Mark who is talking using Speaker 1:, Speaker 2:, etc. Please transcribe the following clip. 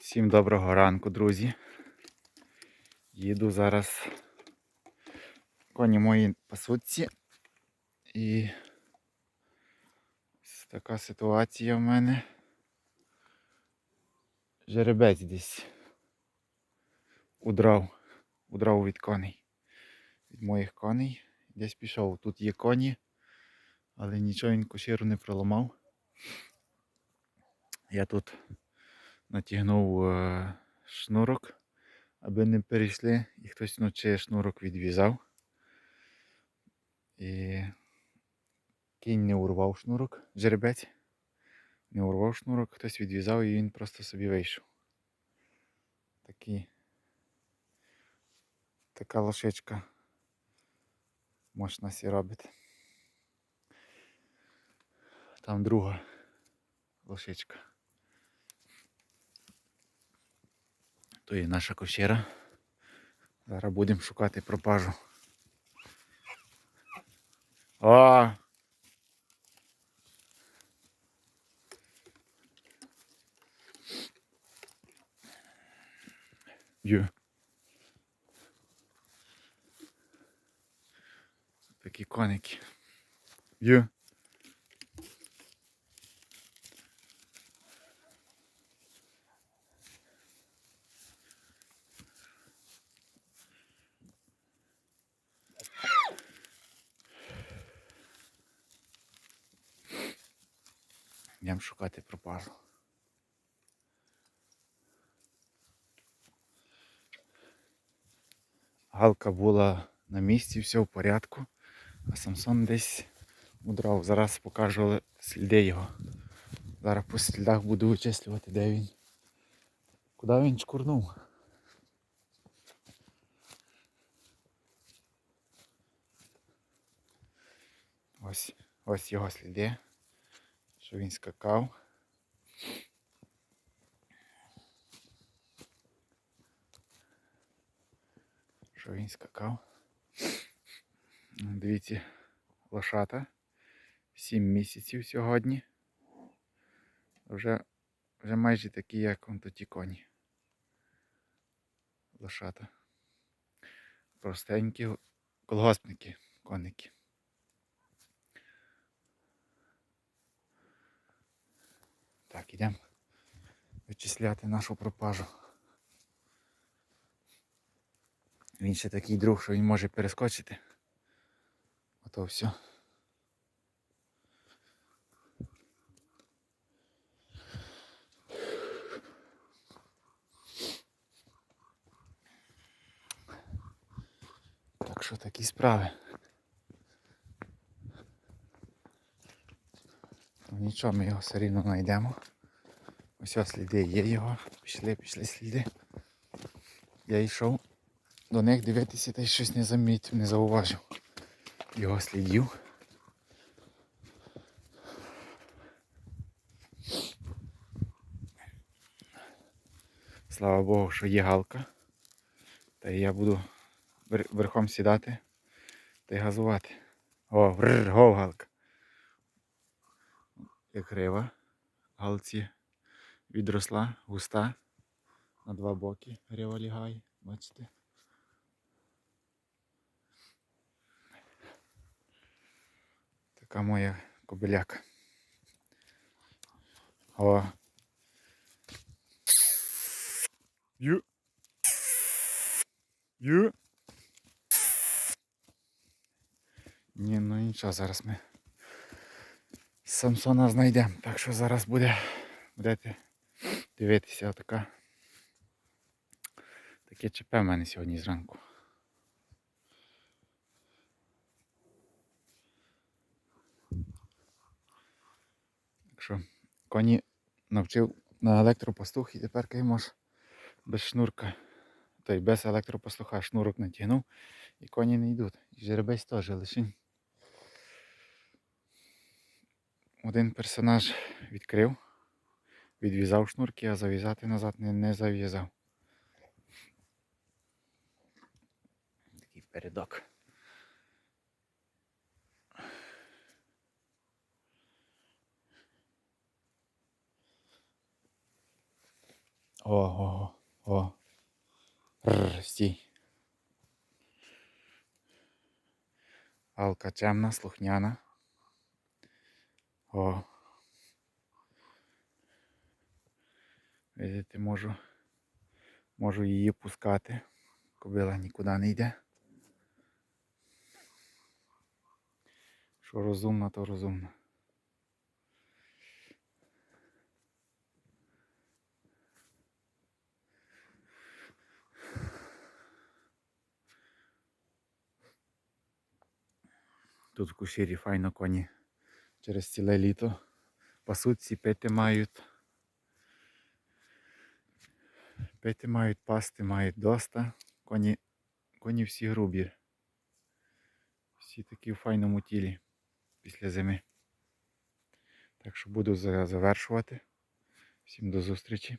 Speaker 1: Всім доброго ранку, друзі. Їду зараз. Коні мої пасуться. І ось така ситуація в мене. Жеребець десь удрав. Удрав від коней. Від моїх коней. Десь пішов. Тут є коні, але нічого він кошіру не проламав. Я тут натягнув е, шнурок, аби не перейшли, і хтось вночі шнурок відв'язав. І кінь не урвав шнурок, жеребець. Не урвав шнурок, хтось відв'язав і він просто собі вийшов. Такі, така лошичка можна сі робити. Там друга лошичка. То є наша кощера. Зараз будемо шукати пропажу. О! Є. Такі коники. Є. Йдемо шукати пропажу. Галка була на місці, все в порядку, а Самсон десь удрав. Зараз покажу сліди його. Зараз по слідах буду вичислювати, де він. Куди він чкурнув? Ось, ось його сліди що він скакав. Що він скакав. Дивіться, лошата. Сім місяців сьогодні. Вже вже майже такі, як он тоді коні. Лошата. Простенькі колгоспники, коники. Так, ідемо вичисляти нашу пропажу. Він ще такий друг, що він може перескочити. Ото все. Так що такі справи. Ну нічого, ми його все рівно знайдемо. Ось сліди є його. Пішли, пішли сліди. Я йшов до них дивитися та й щось не замітив, не зауважив його слідів. Слава Богу, що є галка. Та я буду верхом сідати та й газувати. О, гов галка. Як грива. Галці відросла, густа. На два боки грива лягає, бачите. Така моя кобиляка. О. Ю. Ю. Ні, ну нічого, зараз ми Самсона знайдемо. Так що зараз буде будете дивитися така. Таке ЧП в мене сьогодні зранку. Так що коні навчив на електропастух і тепер можеш без шнурка. Той без електропастуха шнурок натягнув і коні не йдуть. І жеребець теж лишень. Один персонаж відкрив, відв'язав шнурки, а зав'язати назад не, не зав'язав. Такий передок. О, о, о. Рр, стій. Алка чемна, слухняна. О. Видите, можу, можу її пускати. Кобила нікуди не йде. Що розумна, то розумна. Тут в кушірі файно коні через ціле літо пасуться, пити мають. Пити мають, пасти мають доста. Коні, коні всі грубі. Всі такі в файному тілі після зими. Так що буду завершувати. Всім до зустрічі.